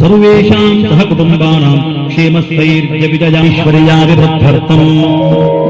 सर्वेषां सह कुटुम्बानां क्षेमस्थैर्यविजयाश्वर्याभिवृद्ध्यर्थम्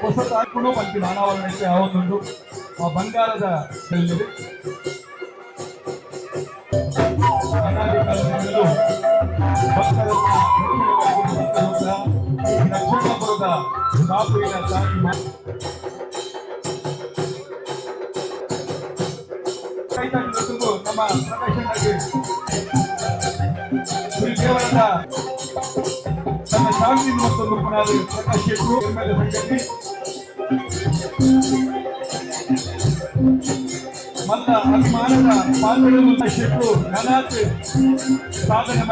ಹಾಕೊಂಡು ಬಂತಿನ ಅನಾವರಣಕ್ಕೆ ಆ ಬಂಗಾರದ ಬೆಲ್ಲಿದೆ ದಕ್ಷಿಣಾಪುರದ ಕಾಪುವಿನ ತಾಯಿ ನಮ್ಮ ಪ್ರಕಾಶನಾಗಿ ಶಾಂತಿ ಮತ್ತೊಂದು ಪುನಾದ ಪ್ರಕಾಶ್ ಶೆಟ್ರು ನಿರ್ಮಲ ಸಂಗತಿ ಮತ್ತ ಅಭಿಮಾನದ ಪಾಲ್ಗೊಳ್ಳುವಂತ ಶೆಟ್ರು ನನಾತ್ ಸಾಧನೆ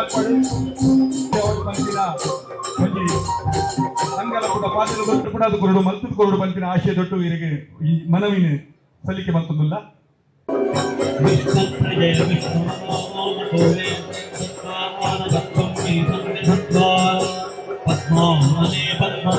ಅವರು ಬಂದಿನ ಒಂದು ಅಂಗಲ ಕೂಡ ಪಾದಲು ಬಂತು ಕೂಡ ಅದು ಕೊರಡು ಮಲ್ತು ಕೊರಡು ಬಂತಿನ ಆಶಯ ದೊಡ್ಡ ಇವರಿಗೆ ಈ ಮನವಿನ ಸಲ್ಲಿಕೆ ಮತ್ತೊಂದಿಲ್ಲ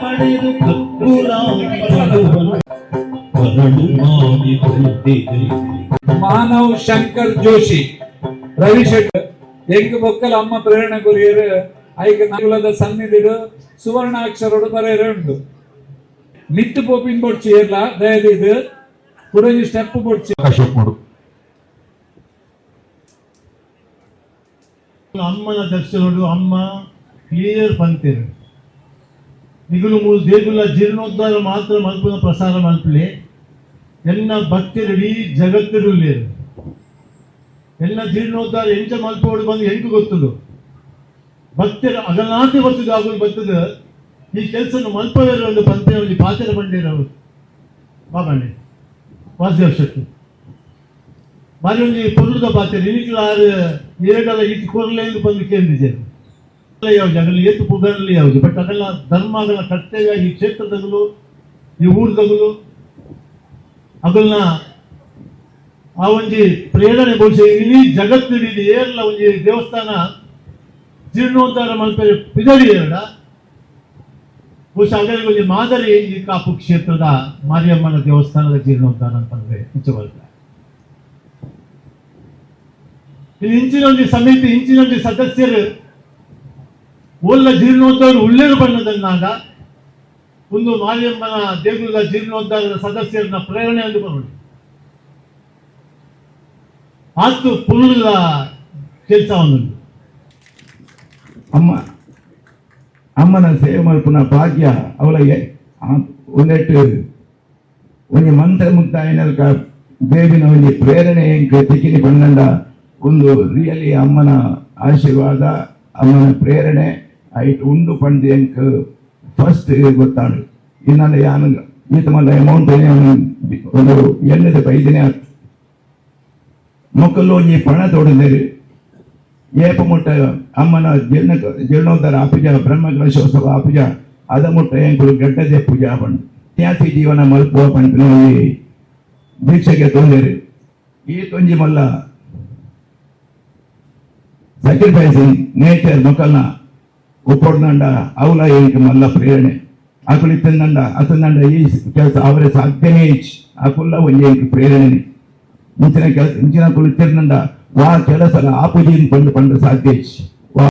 ಪಡೆದು ಮಾನವ್ ಶಂಕರ್ ಜೋಶಿ ರವಿಶಂಕರ್ ಎಂಗ್ ಮಕ್ಕಳ ಅಮ್ಮ ಪ್ರೇರಣೆ ಗುರಿಯರು ಐಕ ನಗಲದ ಸುವರ್ಣ ಸುವರ್ಣಾಕ್ಷರಡು ಬರೆಯರ ಉಂಟು ನಿತ್ತು ಪೋಪಿನ್ ಬೊಡ್ಚಿ ಏರ್ಲ ದಯದಿದು ಪುರಜಿ ಸ್ಟೆಪ್ ಬೊಡ್ಚಿ. ಅಮ್ಮನ ದರ್ಶನ ಅಮ್ಮ ಕ್ಲಿಯರ್ ಬಂತೇನೆ ನಿಗುಲು ಮೂರು ದೇಗುಲ ಜೀರ್ಣೋದ್ಧಾರ ಮಾತ್ರ ಮಲ್ಪನ ಪ್ರಸಾರ ಮಲ್ಪಲೆ. ಎಲ್ಲ ಭಕ್ತಿರಡಿ ಜಗತ್ತಿರಲಿ ಎಲ್ಲ ಜೀರ್ಣೋದ್ಧಾರ ಎಂಚ ಮಲ್ಪೋಡು ಬಂದು ಹೆಂಗು ಗೊತ್ತದು? ಭಕ್ತಿ ಅಗಲಾತಿ ಬರ್ತದೆ ಆಗಲು ಬರ್ತದ ಈ ಕೆಲಸ ಮಲ್ಪವೇರು ಒಂದು ಪಂಥದಲ್ಲಿ ಪಾತ್ರ ಪಾತ್ರ ಬಂಡೇರವರು ಬಾಬಾಣೆ ವಾಸುದೇವ್ ಶೆಟ್ಟಿ ಬಾರಿ ಒಂದು ಪುರುಳದ ಪಾತ್ರ ಇನಿಕ್ಲಾರು ಏಡಲ ಇಟ್ಟು ಕೊರಲೆ ಎಂದು ಬಂದು ಕೇಂದ್ರಿದೆ ಯಾವ್ದು ಆಗಲಿ ಏತು ಪುಗರಲ್ಲಿ ಯಾವುದು? ಬಟ್ ಅದೆಲ್ಲ ಧರ್ಮಗಳ ಕರ್ತವ್ಯ ಈ ಕ್ಷೇತ್ರದಗಲು ಈ ಊರ್ದಗಲು ಅದನ್ನ ಆ ಒಂಜಿ ಪ್ರೇರಣೆ ಬಹುಶಃ ಇಡೀ ಜಗತ್ತಿಡಿದು ಏರ್ಲ ಒಂಜಿ ದೇವಸ್ಥಾನ ಜೀರ್ಣೋದ್ಧಾರ ಮಲ್ಪೆ ಪಿದಡಿ ಎರಡ. ಬಹುಶಃ ಅದರಲ್ಲಿ ಒಂದು ಮಾದರಿ ಈ ಕಾಪು ಕ್ಷೇತ್ರದ ಮಾರಿಯಮ್ಮನ ದೇವಸ್ಥಾನದ ಜೀರ್ಣೋದ್ಧಾರ ಅಂತಂದ್ರೆ ನಿಜವಲ್ಲ. ಇಲ್ಲಿ ಇಂಚಿನೊಂದು ಸಮಿತಿ ಇಂಚಿನೊಂದು ಸದಸ್ಯರು ಒಲ್ಲ ಜೀರ್ಣೋದ್ಧಾರ ಉಳ್ಳೇರು ಬಣ್ಣದಲ್ಲಿನಾಗ ಒಂದು ಮಾರಿಯಮ್ಮನ ದೇಗುಲದ ಜೀರ್ಣೋದ್ಧಾರದ ಸದಸ್ಯರನ್ನ ಪ್ರೇರಣೆ ಎಂದು ಬರೋಣ ಆತು ಪುರುಳ ಕೆಲಸವನ್ನು ಅಮ್ಮ, ಅಮ್ಮನ ಸೇವೆ ಮಲ್ಪುನ ಭಾಗ್ಯ ಅವಳಿಗೆ ಒಂದೆಟ್ಟು ಒಂಜಿ ಮಂತ್ರ ಮುಕ್ತಾಯನಲ್ಕ ಬೇಬಿನ ಒಂಜಿ ಪ್ರೇರಣೆ ಎಂಕ ತಿಕ್ಕಿನಿ ಬಂದಂಡ ಒಂದು ರಿಯಲಿ ಅಮ್ಮನ ಆಶೀರ್ವಾದ, ಅಮ್ಮನ ಪ್ರೇರಣೆ ಐಟ್ ಉಂಡು ಪಂಡ್ ಎಂಕ್ ಫಸ್ಟ್ ಗೊತ್ತಾಡು ಇನ್ನೊಂದು ಯಾನು ಈತ ಮಲ್ಲ ಅಮೌಂಟ್ ಒಂದು ಎಣ್ಣದ ಬೈದಿನೇ ಮೊಕ್ಕಲು ಒಂಜಿ ಪಣ ತೊಡಂದೇರು ಏಪ ಮುಟ್ಟ ಅಮ್ಮನ ಜೀರ್ಣ ಜೀರ್ಣೋದ್ಧಾರ ಅಪುಜ ಬ್ರಹ್ಮಕಲಶೋತ್ಸವ ಅಪುಜ ಅದ ಮುಟ್ಟ ಎಂಕುಲು ಗಡ್ಡದೆ ಪೂಜಾ ಬಂಡು ತ್ಯಾತಿ ಜೀವನ ಮಲ್ಪುವ ಪಂಪಿನ ಈ ದೀಕ್ಷೆಗೆ ತೊಂದರೆ ಈ ತೊಂಜಿ ಮಲ್ಲ ಸ್ಯಾಕ್ರಿಫೈಸಿಂಗ್ ನೇಚರ್ ಮೊಕಲ್ನ ಒಪ್ಪೊಡ್ನಂಡ ಅವಲ ಎಂಕ್ ಮಲ್ಲ ಪ್ರೇರಣೆ. ಅಕುಲು ತಿನ್ನಂಡ ಅತಂದಂಡ ಈ ಕೆಲಸ ಅವರ ಸಾಧ್ಯನೇ ಇಚ್. ಅಕುಲ್ಲ ಒಂಜಿ ಎಂಕ್ ಪ್ರೇರಣೆ ಮುಂಚಿನ ಕೆಲಸ ಇಂಚಿನ ಕುಳಿತಿರ್ನಂಡ ವಾ ಕೆಲಸ ಆಪುಜಿ ಪಂಡು ಪಂಡ ಸಾಧ್ಯ